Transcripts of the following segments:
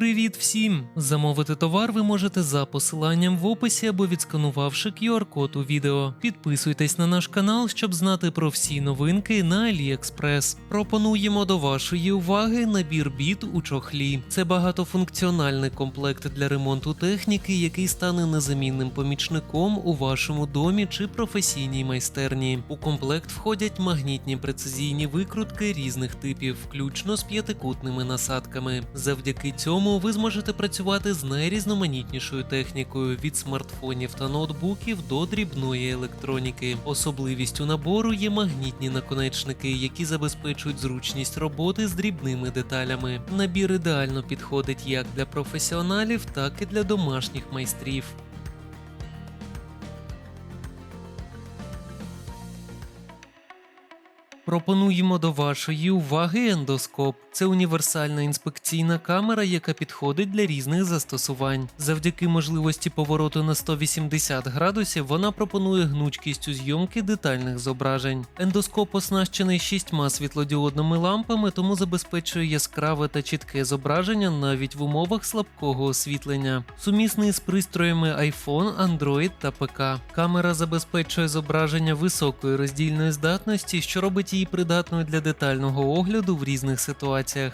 Привіт всім! Замовити товар ви можете за посиланням в описі або відсканувавши QR-код у відео. Підписуйтесь на наш канал, щоб знати про всі новинки на AliExpress. Пропонуємо до вашої уваги набір біт у чохлі. Це багатофункціональний комплект для ремонту техніки, який стане незамінним помічником у вашому домі чи професійній майстерні. У комплект входять магнітні прецизійні викрутки різних типів, включно з п'ятикутними насадками. Завдяки цьому ви зможете працювати з найрізноманітнішою технікою від смартфонів та ноутбуків до дрібної електроніки. Особливістю набору є магнітні наконечники, які забезпечують зручність роботи з дрібними деталями. Набір ідеально підходить як для професіоналів, так і для домашніх майстрів. Пропонуємо до вашої уваги ендоскоп. Це універсальна інспекційна камера, яка підходить для різних застосувань. Завдяки можливості повороту на 180 градусів вона пропонує гнучкість у зйомки детальних зображень. Ендоскоп оснащений шістьма світлодіодними лампами, тому забезпечує яскраве та чітке зображення навіть в умовах слабкого освітлення. Сумісний з пристроями iPhone, Android та ПК. Камера забезпечує зображення високої роздільної здатності, що робить її придатною для детального огляду в різних ситуаціях.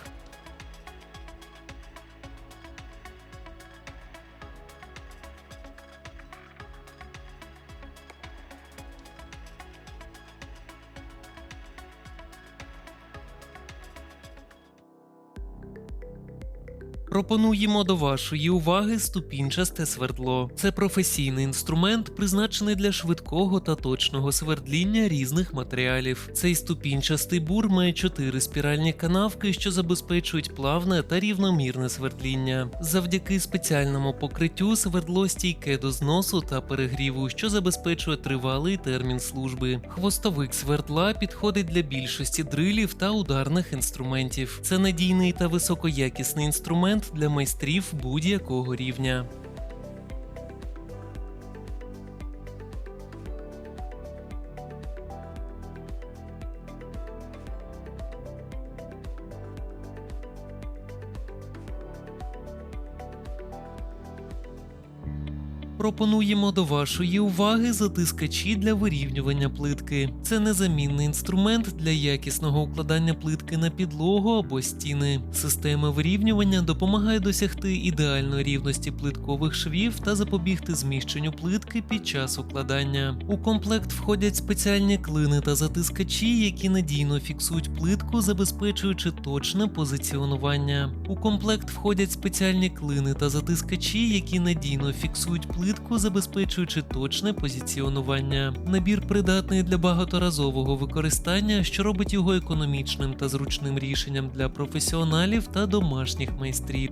Пропонуємо до вашої уваги ступінчасте свердло. Це професійний інструмент, призначений для швидкого та точного свердління різних матеріалів. Цей ступінчастий бур має чотири спіральні канавки, що забезпечують плавне та рівномірне свердління. Завдяки спеціальному покриттю свердло стійке до зносу та перегріву, що забезпечує тривалий термін служби. Хвостовик свердла підходить для більшості дрилів та ударних інструментів. Це надійний та високоякісний інструмент для майстрів будь-якого рівня. Пропонуємо до вашої уваги затискачі для вирівнювання плитки. Це незамінний інструмент для якісного укладання плитки на підлогу або стіни. Система вирівнювання допомагає досягти ідеальної рівності плиткових швів та запобігти зміщенню плитки під час укладання. У комплект входять спеціальні клини та затискачі, які надійно фіксують плитку, забезпечуючи точне позиціонування. У комплект входять спеціальні клини та затискачі, які надійно фіксують плитку плитку, забезпечуючи точне позиціонування. Набір придатний для багаторазового використання, що робить його економічним та зручним рішенням для професіоналів та домашніх майстрів.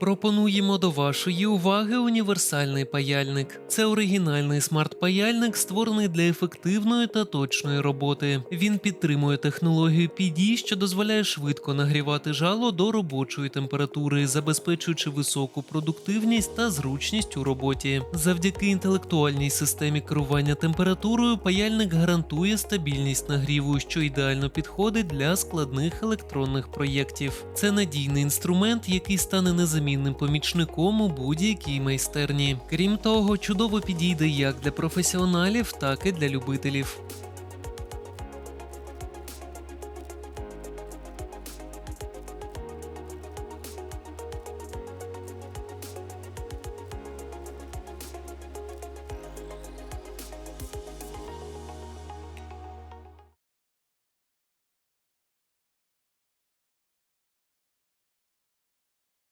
Пропонуємо до вашої уваги універсальний паяльник. Це оригінальний смарт-паяльник, створений для ефективної та точної роботи. Він підтримує технологію PD, що дозволяє швидко нагрівати жало до робочої температури, забезпечуючи високу продуктивність та зручність у роботі. Завдяки інтелектуальній системі керування температурою паяльник гарантує стабільність нагріву, що ідеально підходить для складних електронних проєктів. Це надійний інструмент, який стане незамінним незамінним помічником у будь-якій майстерні. Крім того, чудово підійде як для професіоналів, так і для любителів.